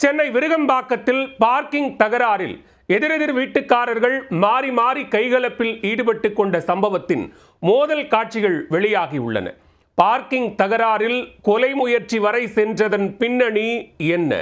Chennai விருகம்பாக்கத்தில் parking தகராறில் எதிரெதிர் வீட்டுக்காரர்கள் மாறி மாறி கைகலப்பில் ஈடுபட்டு கொண்ட சம்பவத்தின் மோதல் காட்சிகள் வெளியாகியுள்ளன. பார்க்கிங் தகராறில் கொலை முயற்சி வரை சென்றதன் பின்னணி என்ன?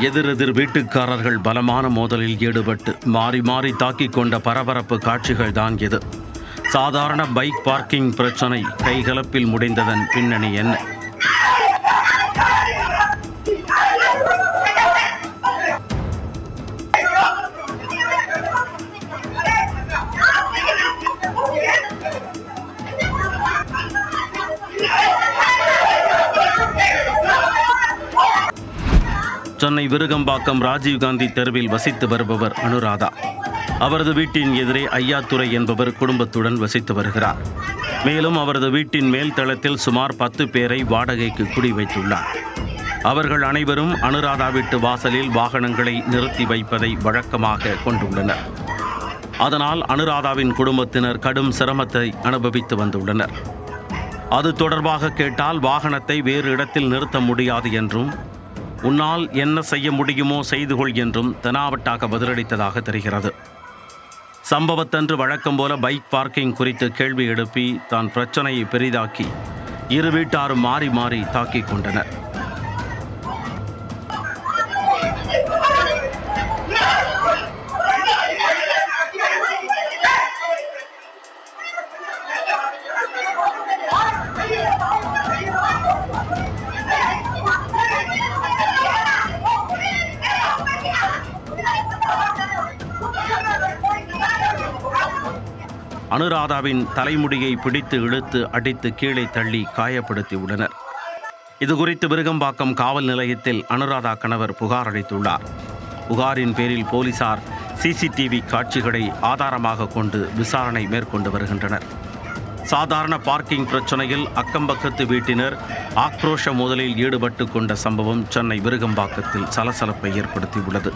எதிரெதிர் வீட்டுக்காரர்கள் பலமான மோதலில் ஈடுபட்டு மாறி மாறி தாக்கிக் கொண்ட பரபரப்பு காட்சிகள் தான் இது சாதாரண பைக் பார்க்கிங் பிரச்சனை கைகலப்பில் முடிந்ததன் பின்னணி என்ன? சென்னை விருகம்பாக்கம் ராஜீவ்காந்தி தெருவில் வசித்து வருபவர் அனுராதா. அவரது வீட்டின் எதிரே ஐயாத்துறை என்பவர் குடும்பத்துடன் வசித்து வருகிறார். மேலும் அவரது வீட்டின் மேல் தளத்தில் சுமார் பத்து பேரை வாடகைக்கு குடி வைத்துள்ளார் அவர்கள் அனைவரும் அனுராதா வீட்டு வாசலில் வாகனங்களை நிறுத்தி வைப்பதை வழக்கமாக கொண்டுள்ளனர். அதனால் அனுராதாவின் குடும்பத்தினர் கடும் சிரமத்தை அனுபவித்து வந்துள்ளனர். அது தொடர்பாக கேட்டால் வாகனத்தை வேறு இடத்தில் நிறுத்த முடியாது என்றும் உன்னால் என்ன செய்ய முடியுமோ செய்து கொள் என்றும் தெனாவட்டாக பதிலளித்ததாக தெரிகிறது. சம்பவத்தன்று வழக்கம் போல பைக் பார்க்கிங் குறித்து கேள்வி எழுப்பி தான் பிரச்சனையை பெரிதாக்கி இரு வீட்டாரும் மாறி மாறி தாக்கிக் கொண்டனர். அனுராதாவின் தலைமுடியை பிடித்து இழுத்து அடித்து கீழே தள்ளி காயப்படுத்தி உள்ளனர். இதுகுறித்து விருகம்பாக்கம் காவல் நிலையத்தில் அனுராதா கணவர் புகார் அளித்துள்ளார். புகாரின் பேரில் போலீசார் சிசிடிவி காட்சிகளை ஆதாரமாக கொண்டு விசாரணை மேற்கொண்டு வருகின்றனர். சாதாரண பார்க்கிங் பிரச்சனையில் அக்கம்பக்கத்து வீட்டினர் ஆக்ரோஷ மோதலில் ஈடுபட்டு கொண்ட சம்பவம் சென்னை விருகம்பாக்கத்தில் சலசலப்பை ஏற்படுத்தியுள்ளது.